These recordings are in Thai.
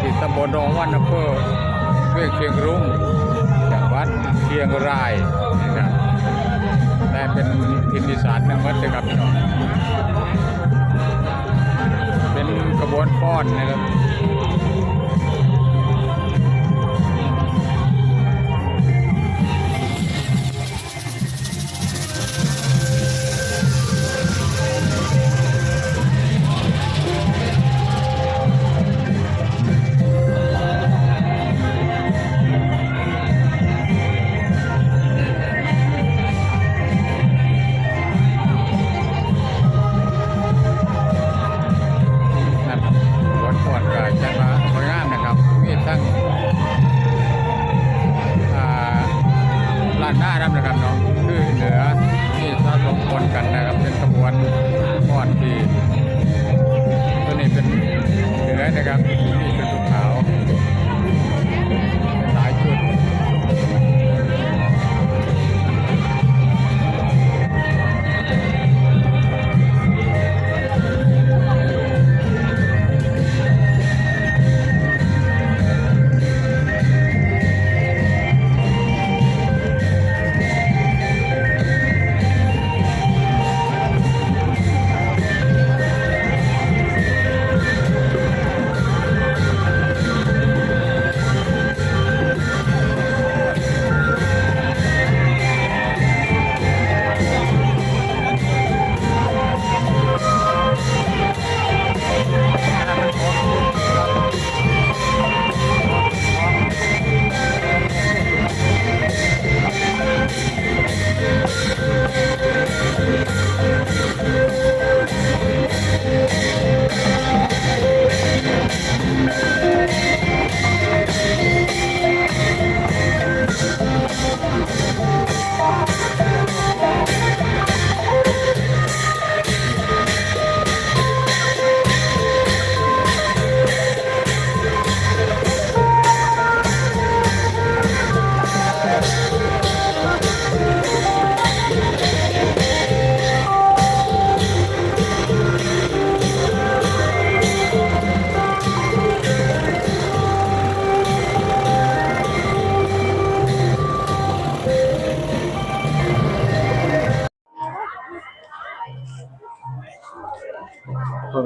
ที่ตำบลรองวันอำเภอเวียงเชียงรุ้งจังหวัดเชียงรายนะได้เป็นทินอีสานหนึ่งวัดเลยครับพี่น้องเป็นกระบวนป้อนนะครับ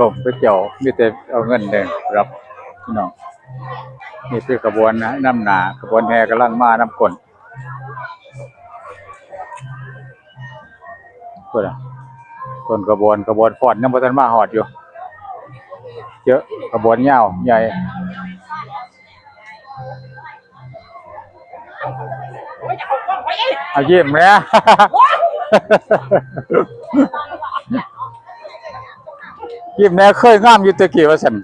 ลมไปเกี่ยวมีแต่เอาเงินเดินรับพี่น้องนี่คือกระบวนนะน้ำหนากระบวนแห่กำลังมาน้ำกลนเพื่อนต้นกระบวนกระบวนฟอดยังพันมาหอดอยู่ เยอะกระบวนยาวใหญ่เอายิ้มเลย ยิ้มแน่เคยงามอยู่แตะกี้ว่าซั่น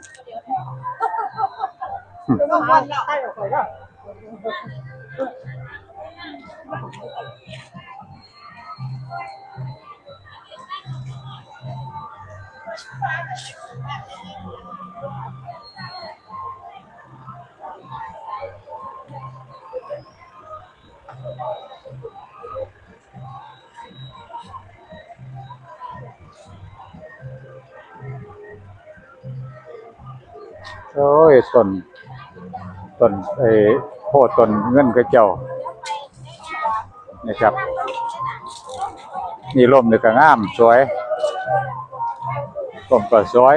โอ้ยต้นต้นเอ้โพดต้นเงินกระเจ้านะครับ นี่ร่มนี่ก็งามสวยร่มก็สวย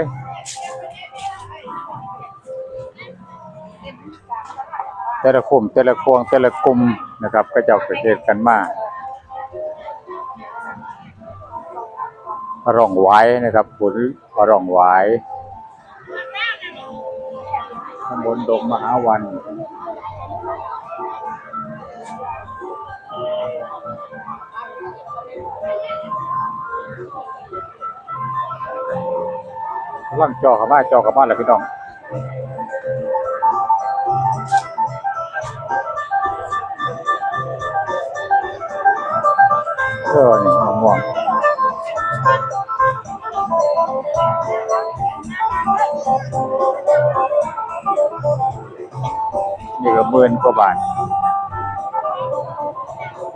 แต่ละคุมแต่ละควงแต่ละกลุ่มนะครับ ก็เจ้าก็เฮ็ดกันมาร่องไหวายนะครับบุญร่องไหวายตำบลดงมหาวันกำลังจอเข้ามาจอเข้ามาแล้วพี่น้องเออนี่มะม่วง หมื่นกว่าบาท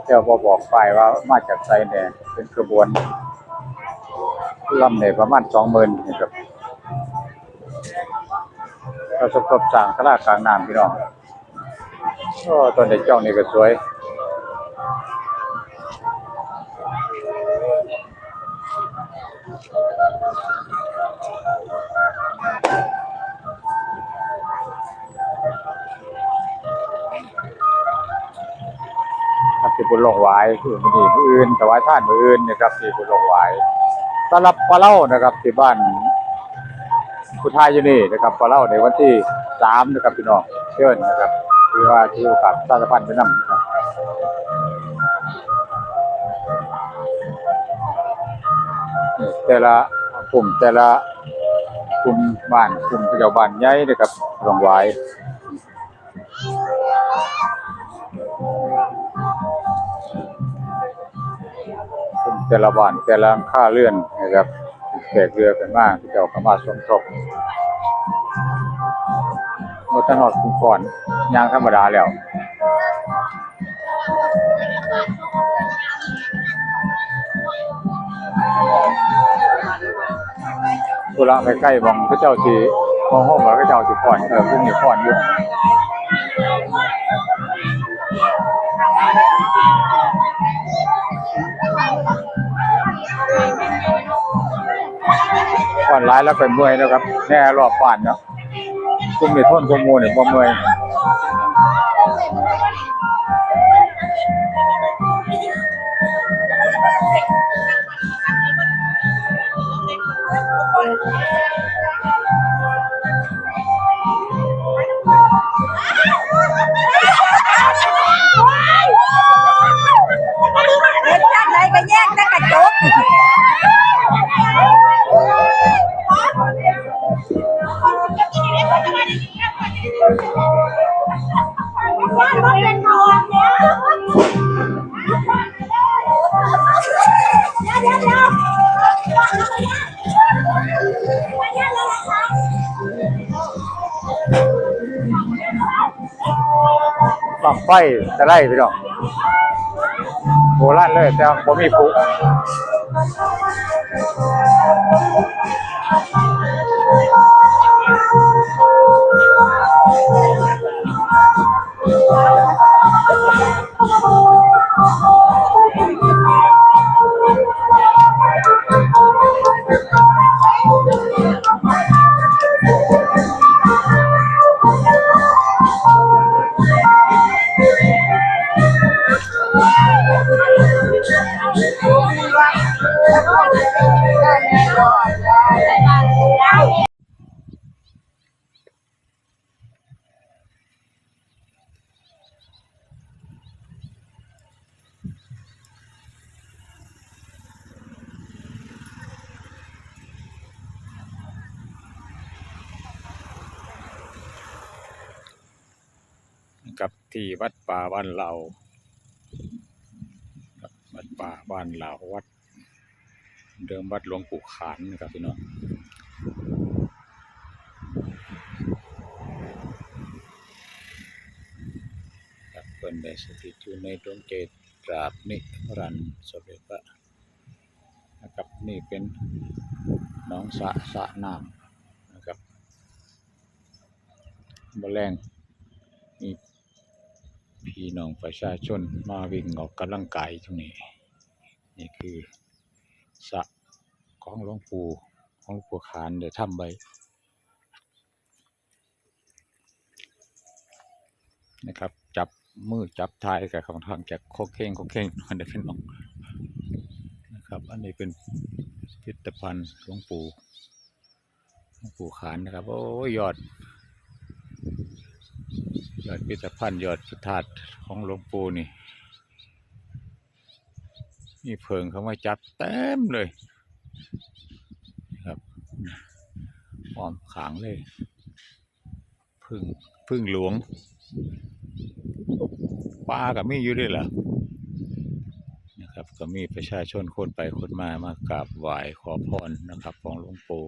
เจ้าบ่บอกฝ่ายว่ามาจากไซแหน่เป็นกระบวนลำเนี่ยประมาณสองหมื่นนี่ครับเราสมทบสั่งสลากลางน้ำพี่น้องก็ตอนเด็กเจ้านี่ก็สวย บุญหลงหวายคือมันนี่มืออื่นถวายท่านมืออื่นนะครับที่บุญหลงหวายต้อนรับปลาเล่านะครับที่บ้านพุทายอยู่นี่นะครับปลาเล่าในวันที่สามนะครับพี่น้องเชิญนะครับคือว่าที่โอกาสสารพันธ์ไปนำนะครับแต่ละกลุ่มแต่ละกลุ่มบ้านกลุ่มเจ้าบ้านใหญ่นะครับหลงหว แต่ละบ้านแต่ละค่าเลื่อนนะครับแขกเรือกันมากที่เจ้าก็มาสมทบรถถนนคุมก่อนยางธรรมดาแล้วตุละไปใกล้บองพระเจ้าสีมองห้องพระเจ้าสีก่อนเออพุ่งนี้ก่อนอยู่ ร้ายแล้วไปเมื่อยนะครับแน่รอบบ้านเนาะคุ้มในท่นกมูเนี่ยบ่เมื่อย ไฟจะไล่พี่น้องโบราณเลยแต่ผมมีปุ๊ ที่วัดป่าบ้านเราครับวัดป่าบ้านเราวัด เดิมวัดหลวงปู่ขานนะครับพี่น้องครับเป็นได้สถิตอยู่ในดวงเจตราบนิรันดร์สเวกะนะครับนี่เป็นน้องสะสะน้ำนะครับบแรงมี พี่น้องประชาชนมาวิ่งออกกำลังกายตรงนี้ นี่คือสระของหลวงปู่ของหลวงปู่ขานเดี๋ยวทำไว้นะครับ จับมือจับท้ายกับของทางจากโคเค้งโคเค้งมันได้เป็นน้องนะครับ อันนี้เป็นพิพิธภัณฑ์หลวงปู่หลวงปู่ขานนะครับ โอ้ยยอด ยอดพิพิธภัณฑ์ยอดพระธาตุของหลวงปู่นี่มีเพิงเขามาจับเต็มเลย ครับพร้อมขางเลย พึ่งพึ่งหลวงปลากับมีอยู่ด้วยเหรอนะครับ ก็มีประชาชนคนไปคนมามากราบไหว้ขอพรนะครับ ของหลวงปู่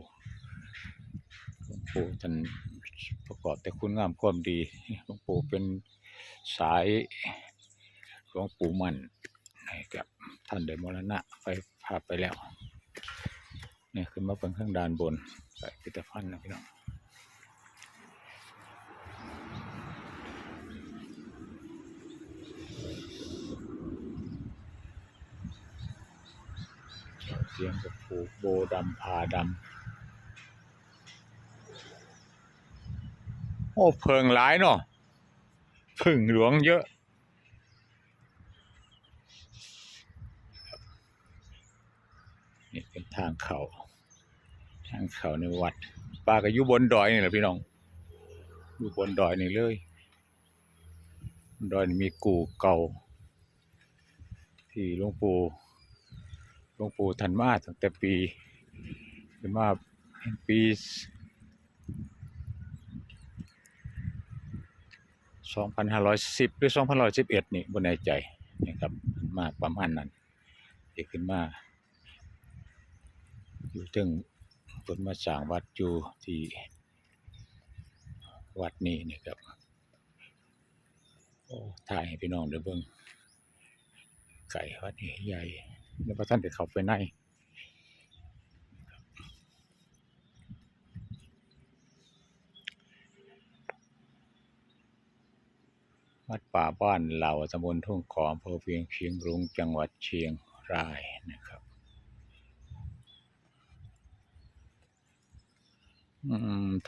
หลวงปู่ท่าน ประกอบแต่คุณงามความดีหลวงปู่เป็นสายหลวงปู่มันนะครับท่านได้มรณะไปพาไปแล้วเนี่ยขึ้นมาเป็นข้างด้านบนไปพิพิธภัณฑ์นะพี่น้องเสียงกับผูกโบดำพาดำ โอ้เพิงหลายเนาะพึ่งหลวงเยอะ นี่เป็นทางเขาทางเขาในวัดป้าก็อยู่บนดอยนี่แหละพี่น้องอยู่บนดอยนี่เลยดอยนี่มีกู่เก่า ที่หลวงปู่หลวงปู่ทันมาตั้งแต่ปีเป็นมาปี 2,510 หรือ2,111 นี่บนแน่ใจนะครับมากประมาณนั้นเอกขึ้นมา อยู่ถึงเปิดมาสร้างวัดอยู่ที่วัดนี้นี่ครับโอ้ถ่ายให้พี่น้องเด้อเบิ่งไก่วัดนี้ใหญ่แล้วพระท่านได้เข้าไปใน วัดป่าบ้านเหล่าตำบลทุ่งขออำเภอเวียงเชียงรุ้งจังหวัดเชียงรายนะครับ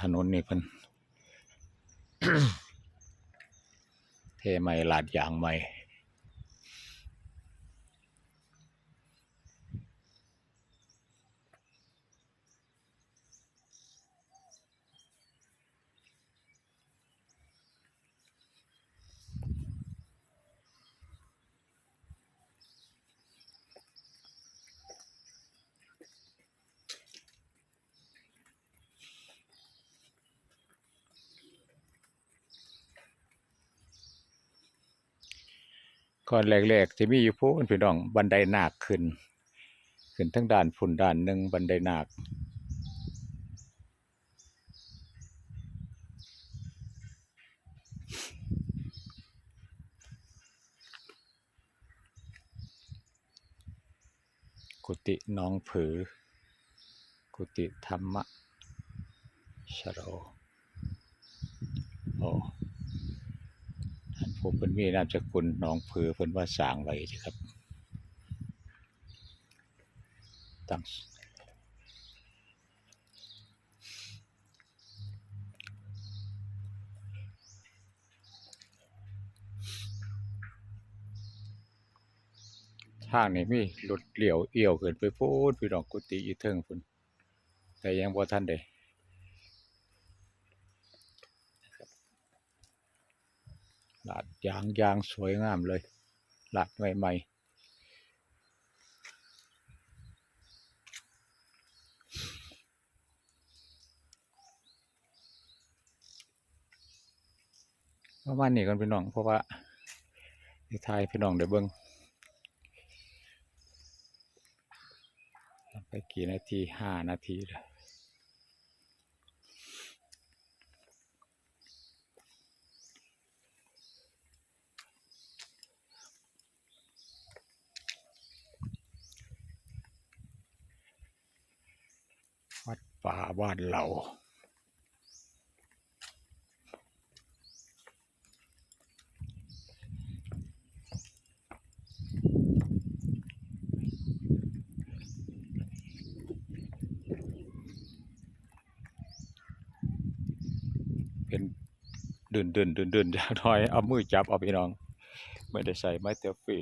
ถนนนี่เพิ่นเทใหม่ลาดยางใหม่ ก่อนแรกๆที่มีอยู่พูนพี่น้องบันไดนาคขึ้น ขึ้นทั้งด้านฝุ่นด้านหนึ่งบันไดนาคกุฏิน้องผือ กุฏิธรรมะชโรโอ ผู้เป็นมีนามสกุลหน้องผือเพิ่นว่าสางไว้สิครับ ตั้งทางนี้มีรถเลี้ยวเอี่ยวขึ้นไปพูดพี่น้องกุฏิอยู่เทิงพุ่นแต่ยังบ่ทันได้ ลาดยางยางสวยงามเลยลาดใหม่ๆประมาณนี้กันพี่น้องเพราะว่าที่ทายพี่น้องได้เบิ่งไปกี่นาทีห้านาทีเลย วัดป่าบ้านเราเป็นเดินเดินเดินเดินจากหน่อยเอามือจับเอาพี่น้อง ไม่ได้ใส่ไม้เตลฟี่